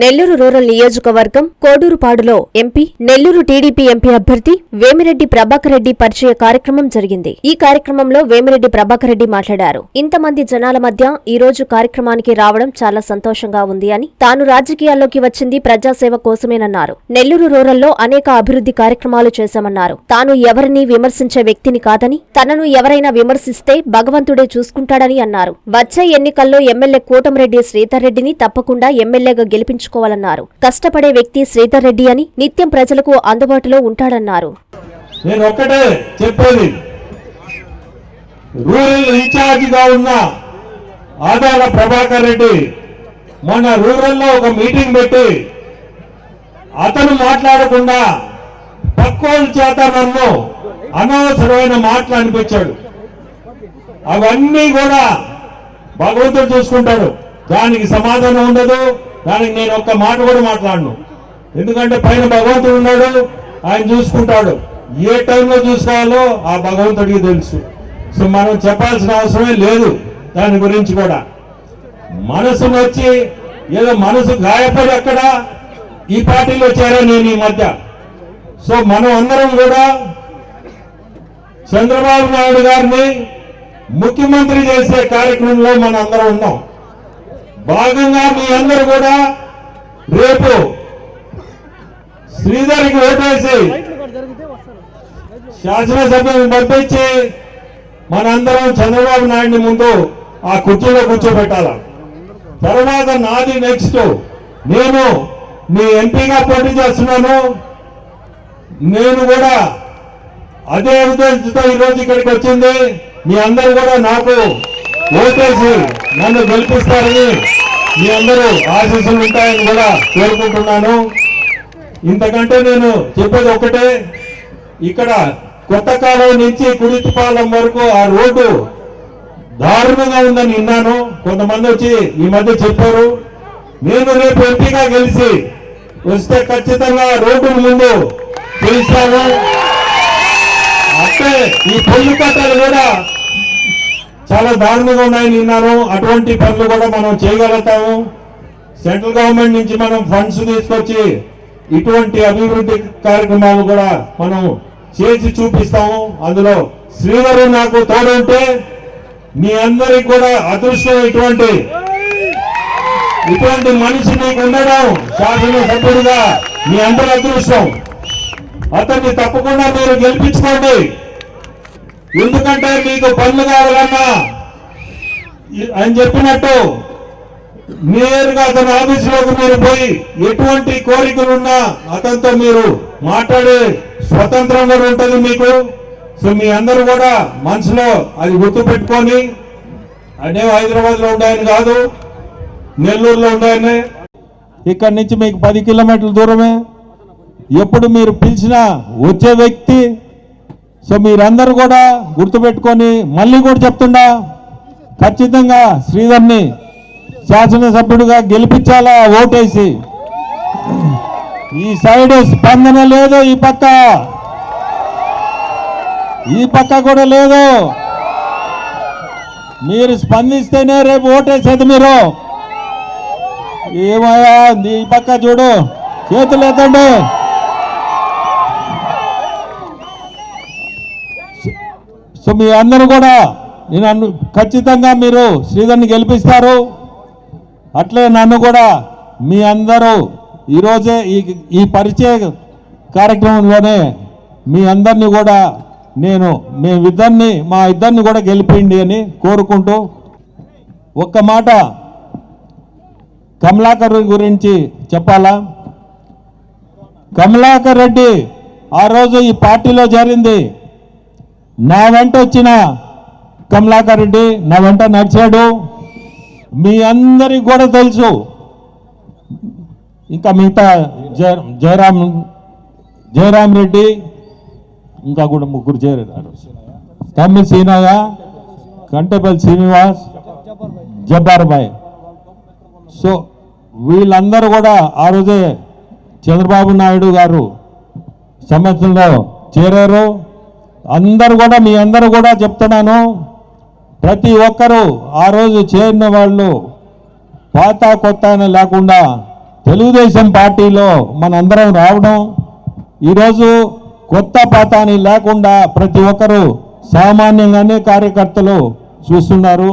Nellore rural నియోజకవర్గం కోడూరుపాడులో MP Nellore TDP MP అభ్యర్థి వేమిరెడ్డి ప్రభాకర్ రెడ్డి పరిచయ కార్యక్రమం జరిగింది. ఈ కార్యక్రమంలో వేమిరెడ్డి ప్రభాకర్ రెడ్డి మాట్లాడారు. ఇంతమంది జనాల మధ్య ఈ రోజు కార్యక్రమానికి రావడం చాలా సంతోషంగా ఉంది అని తాను రాజకీయాల్లోకి వచ్చింది ప్రజాసేవ కోసమేనన్నారు. నెల్లూరు రూరల్లో అనేక అభివృద్ధి కార్యక్రమాలు చేశామన్నారు. తాను ఎవరిని విమర్శించే వ్యక్తిని కాదని తనను ఎవరైనా విమర్శిస్తే భగవంతుడే చూసుకుంటాడని అన్నారు. వచ్చే ఎన్నికల్లో ఎమ్మెల్యే కోటంరెడ్డి శ్రీధర్ రెడ్డిని తప్పకుండా ఎమ్మెల్యేగా గెలిపించారు గెలిపించుకోవాలన్నారు కష్టపడే వ్యక్తి శ్రీధర్ రెడ్డి అని నిత్యం ప్రజలకు అందుబాటులో ఉంటాడన్నారు. నేను ఒక్కటే చెప్పేది. రూరల్ ఇన్ఛార్జిగా ఉన్న ఆదాల ప్రభాకర్ రెడ్డి మొన్న రూరల్లో ఒక మీటింగ్ పెట్టి అతను మాట్లాడకుండా పక్కోళ్ళ చేత నన్ను అనవసరమైన మాటలు అనిపించాడు. అవన్నీ కూడా భగవంతుడు చూసుకుంటాడు. దానికి సమాధానం ఉండదు. దానికి నేను ఒక్క మాట కూడా మాట్లాడను. ఎందుకంటే పైన భగవంతుడు ఉన్నాడు ఆయన చూసుకుంటాడు. ఏ టైంలో చూసుకోవాలో ఆ భగవంతుడికి తెలుసు. సో మనం చెప్పాల్సిన అవసరమే లేదు దాని గురించి కూడా. మనసు వచ్చి ఏదో మనసు గాయపడి అక్కడ ఈ పార్టీలో చేరా నేను ఈ మధ్య. సో మనం అందరం కూడా చంద్రబాబు నాయుడు గారిని ముఖ్యమంత్రి చేసే కార్యక్రమంలో మనం అందరం ఉన్నాం. భాగంగా మీ అందరూ కూడా రేపు శ్రీధర్కి ఓటేసి శాసనసభ్యులను పంపించి మనందరం చంద్రబాబు నాయుడిని ముందు ఆ కుర్చీలో కూర్చోబెట్టాల? తర్వాత నాది నెక్స్ట్. నేను మీ ఎంపీగా పోటీ చేస్తున్నాను. నేను కూడా అదే ఉద్దేశంతో ఈరోజు ఇక్కడికి వచ్చింది. మీ అందరూ కూడా నాకు ఓటేసి నన్ను గెలిపిస్తారని మీ అందరూ ఆశీస్సులు ఉంటాయని కూడా కోరుకుంటున్నాను. ఇంతకంటే నేను చెప్పేది ఒకటే ఇక్కడ కొత్త కాలం నుంచి కుడితిపాలెం వరకు ఆ రోడ్డు దారుణంగా ఉందని విన్నాను. కొంతమంది వచ్చి ఈ మధ్య చెప్పారు. నేను రేపు ఎంపీగా గెలిచి వస్తే ఖచ్చితంగా రోడ్డు ముందు గెలుస్తాను. అంటే ఈ పొల్లు కట్టలు కూడా చాలా దారుణంగా ఉన్నాయని విన్నాను అటువంటి పనులు కూడా మనం చేయగలుగుతాము. సెంట్రల్ గవర్నమెంట్ నుంచి మనం ఫండ్స్ తీసుకొచ్చి ఇటువంటి అభివృద్ధి కార్యక్రమాలు కూడా మనం చేసి చూపిస్తాము. అందులో శ్రీధరు నాకు తోడుంటే మీ అందరికి కూడా అదృష్టం ఇటువంటి ఇటువంటి మనిషి నీకు ఉండడం శాసనసభ్యుడిగా మీ అందరి అదృష్టం. అతన్ని తప్పకుండా మీరు గెలిపించుకోండి. ఎందుకంటే మీకు పనులు కావాలన్నా ఆయన చెప్పినట్టు నేరుగా అతని ఆఫీసులోకి మీరు పోయి ఎటువంటి కోరికలున్నా అతనితో మీరు మాట్లాడే స్వతంత్రం కూడా ఉంటుంది మీకు. సో మీ అందరూ కూడా మనసులో అది గుర్తు పెట్టుకొని అనే హైదరాబాద్లో ఉండాయని కాదు నెల్లూరులో ఉండాయని ఇక్కడి నుంచి మీకు పది కిలోమీటర్ల దూరమే. ఎప్పుడు మీరు పిలిచినా వచ్చే వ్యక్తి సో మీరందరూ కూడా గుర్తుపెట్టుకొని మళ్ళీ కూడా చెప్తుండా ఖచ్చితంగా శ్రీధర్ని శాసనసభ్యుడిగా గెలిపించాలా ఓటేసి. ఈ సైడ్ స్పందన లేదు ఈ పక్క. ఈ పక్క కూడా లేదు. మీరు స్పందిస్తేనే రేపు ఓటేసేది మీరు. ఏమయ్యా ఈ పక్క చూడు చేతులు ఎత్తండి. సో మీ అందరూ కూడా నేను అను ఖచ్చితంగా మీరు శ్రీధర్ని గెలిపిస్తారు. అట్లే నన్ను కూడా మీ అందరూ ఈరోజే ఈ ఈ పరిచయ కార్యక్రమంలోనే మీ అందరినీ కూడా నేను మీ ఇద్దరిని మా ఇద్దరిని కూడా గెలిపిండి అని కోరుకుంటూ ఒక్క మాట కమలాకర్ గురించి చెప్పాలా? కమలాకర్ రెడ్డి ఆ రోజు ఈ పార్టీలో జరిగింది నా వెంట వచ్చిన కమలాకర్ రెడ్డి నా వెంట నడిచాడు. మీ అందరికి కూడా తెలుసు. ఇంకా మిగతా జయ జయరామ్ జయరాం రెడ్డి ఇంకా కూడా ముగ్గురు చేరారు. తమ్మి సీనయ్య కంటేపల్లి శ్రీనివాస్ జబ్బార్ బాయ్. సో వీళ్ళందరూ కూడా ఆ రోజే చంద్రబాబు నాయుడు గారు సమస్యలో చేరారు. అందరూ కూడా మీ అందరూ కూడా చెప్తున్నాను ప్రతి ఒక్కరూ ఆ రోజు చేరిన వాళ్ళు పాత కొత్త అని లేకుండా తెలుగుదేశం పార్టీలో మనందరం రావడం ఈరోజు కొత్త పాతాని లేకుండా ప్రతి ఒక్కరు సామాన్యంగానే కార్యకర్తలు చూస్తున్నారు.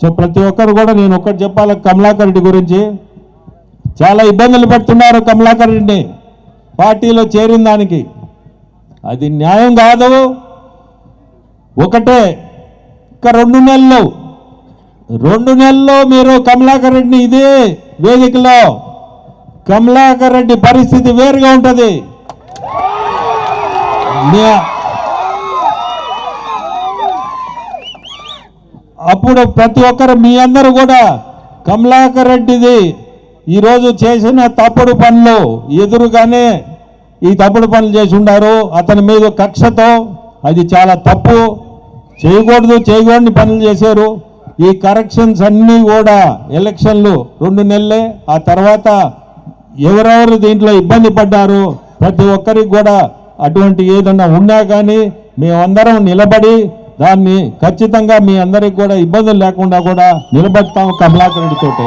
సో ప్రతి ఒక్కరు కూడా నేను ఒకటి చెప్పాలి కమలాకర్ రెడ్డి గురించి. చాలా ఇబ్బందులు పడుతున్నారు కమలాకర్ రెడ్డిని పార్టీలో చేరిన దానికి. అది న్యాయం కాదు ఒకటే ఇంకా రెండు నెలలు. రెండు నెలల్లో మీరు కమలాకర్ రెడ్డిని ఇదే వేదికలో. కమలాకర్ రెడ్డి పరిస్థితి వేరుగా ఉంటుంది. అప్పుడు ప్రతి ఒక్కరు మీ అందరూ కూడా కమలాకర్ రెడ్డిది ఈరోజు చేసిన తప్పుడు పనులు ఎదురుగానే ఈ తప్పుడు పనులు చేసి ఉండారు. అతని మీద కక్షతో అది చాలా తప్పు. చేయకూడదు చేయకూడని పనులు చేశారు. ఈ కరెక్షన్స్ అన్నీ కూడా ఎలక్షన్లు రెండు నెలలే. ఆ తర్వాత ఎవరెవరు దీంట్లో ఇబ్బంది పడ్డారు? ప్రతి ఒక్కరికి కూడా అటువంటి ఏదన్నా ఉన్నా కానీ మేమందరం నిలబడి దాన్ని ఖచ్చితంగా మీ అందరికి కూడా ఇబ్బందులు లేకుండా కూడా నిలబడతాం కమలాకర్ రెడ్డితోటి